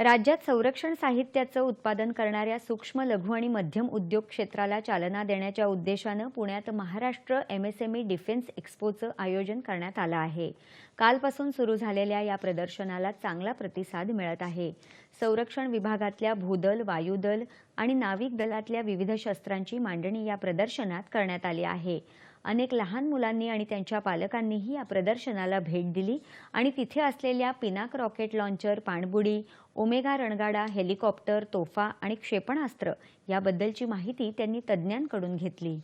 राज्यात संरक्षण साहित्याचं उत्पादन करणाऱ्या सूक्ष्म लघु आणि मध्यम उद्योग क्षेत्राला चालना देण्याच्या उद्देशानं पुण्यात महाराष्ट्र एमएसएमई डिफेन्स एक्स्पोचं आयोजन करण्यात आलं आहे. कालपासून सुरू झालेल्या या प्रदर्शनाला चांगला प्रतिसाद मिळत आहे. संरक्षण विभागातल्या भूदल वायुदल आणि नाविक दलातल्या विविध शस्त्रांची मांडणी या प्रदर्शनात करण्यात आली आहे. अनेक लहान मुलांनी आणि त्यांच्या पालकांनीही या प्रदर्शनाला भेट दिली आणि तिथे असलेल्या पिनाक रॉकेट लॉन्चर पाणबुडी ओमेगा रणगाडा हेलिकॉप्टर तोफा आणि क्षेपणास्त्र याबद्दलची माहिती त्यांनी तज्ज्ञांकडून घेतली.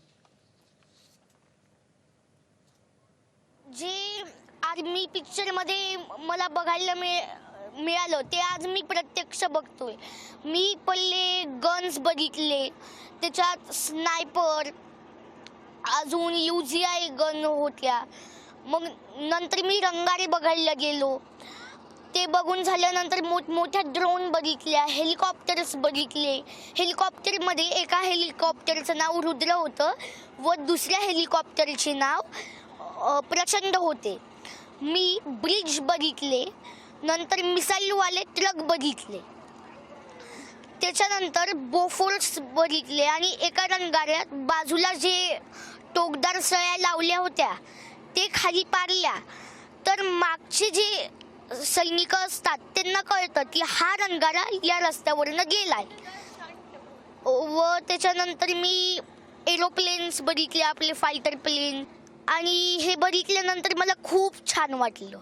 जी आज मी पिक्चरमध्ये मला बघायला मिळ मिळालं ते आज मी प्रत्यक्ष बघतोय. मी पहिले गन्स बघितले त्याच्यात स्नायपर अजून यू जी आय गन होत्या. मग नंतर मी रंगारे बघायला गेलो. ते बघून झाल्यानंतर मोठमोठ्या ड्रोन बघितल्या हेलिकॉप्टर्स बघितले. हेलिकॉप्टरमध्ये एका हेलिकॉप्टरचं नाव रुद्र होतं व दुसऱ्या हेलिकॉप्टरचे नाव प्रचंड होते. मी ब्रिज बघितले. नंतर मिसाईलवाले ट्रक बघितले. त्याच्यानंतर बोफोर्स बघितले आणि एका रंगाऱ्यात बाजूला जे टोकदार सळ्या लावल्या होत्या ते खाली पारल्या तर मागचे जे सैनिक असतात त्यांना कळतं की हा रंगारा या रस्त्यावरनं गेलाय. व त्याच्यानंतर मी एरोप्लेन्स बघितले आपले फायटर प्लेन आणि हे बघितल्यानंतर मला खूप छान वाटलं.